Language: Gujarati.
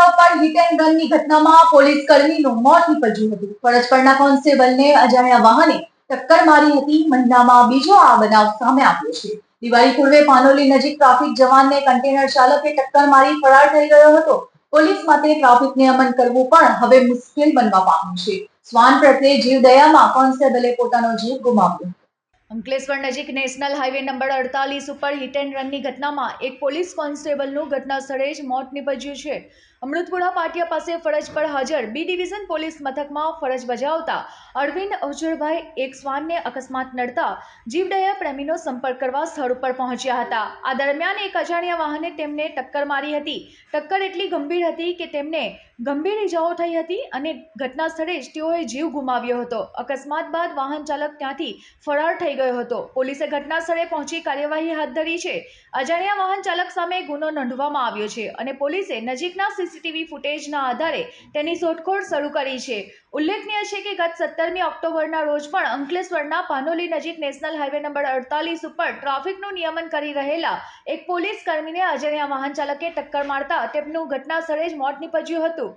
અમૃતપુરા પર હિટ એન્ડ રનની ઘટનામાં પોલીસ કર્મીનું મોત નીપજ્યું હતું. ફરજ પરના કોન્સ્ટેબલને અજાણ્યા વાહને ટક્કર મારી હતી. મહિનામાં બીજો આ બનાવ સામે આવ્યો છે. દિવાળી પૂર્વે પાનોલી નજીક ટ્રાફિક જવાનને કન્ટેનર ચાલકે ટક્કર મારી ફરાર થઈ ગયો હતો. પોલીસ માટે ટ્રાફિક નિયમન કરવું પણ હવે મુશ્કેલ બનવા પામ્યું છે. શ્વાન પ્રત્યે જીવદયામાં કોન્સ્ટેબલે પોતાનો જીવ ગુમાવ્યો અંકલેશ્વર નજીક નેશનલ હાઈવે નંબર અડતાલીસ ઉપર હિટ એન્ડ રનની ઘટનામાં એક પોલીસ કોન્સ્ટેબલનું ઘટના સ્થળે જ મોત નીપજ્યું છે. અમૃતપુરા પાટિયા પાસે ફરજ પર હાજર બી ડિવિઝન પોલીસ મથકમાં ફરજ બજાવતા અરવિંદ અવજરભાઈ એક શ્વાનને અકસ્માત નડતા જીવદયા પ્રેમીનો સંપર્ક કરવા સ્થળ ઉપર પહોંચ્યા હતા. આ દરમિયાન એક અજાણ્યા વાહને તેમને ટક્કર મારી હતી. ટક્કર એટલી ગંભીર હતી કે તેમને ગંભીર ઇજાઓ થઈ હતી અને ઘટના સ્થળે જ તેઓએ જીવ ગુમાવ્યો હતો. અકસ્માત બાદ વાહન ચાલક ત્યાંથી ફરાર થઈ ગયો હતો. પોલીસે ઘટના સ્થળે પહોંચી કાર્યવાહી હાથ ધરી છે. અજાણ્યા વાહન ચાલક સામે ગુનો નોંધવામાં આવ્યો છે અને પોલીસે નજીકના સીસીટીવી ફૂટેજના આધારે તેની શોધખોળ શરૂ કરી છે. ઉલ્લેખનીય છે કે ગત સત્તરમી ઓક્ટોબરના રોજ પણ અંકલેશ્વરના પાનોલી નજીક નેશનલ હાઈવે નંબર અડતાલીસ ઉપર ટ્રાફિકનું નિયમન કરી રહેલા એક પોલીસ કર્મીને અજાણ્યા વાહન ચાલકે ટક્કર મારતા તેમનું ઘટના સ્થળે જ મોત નીપજ્યું હતું.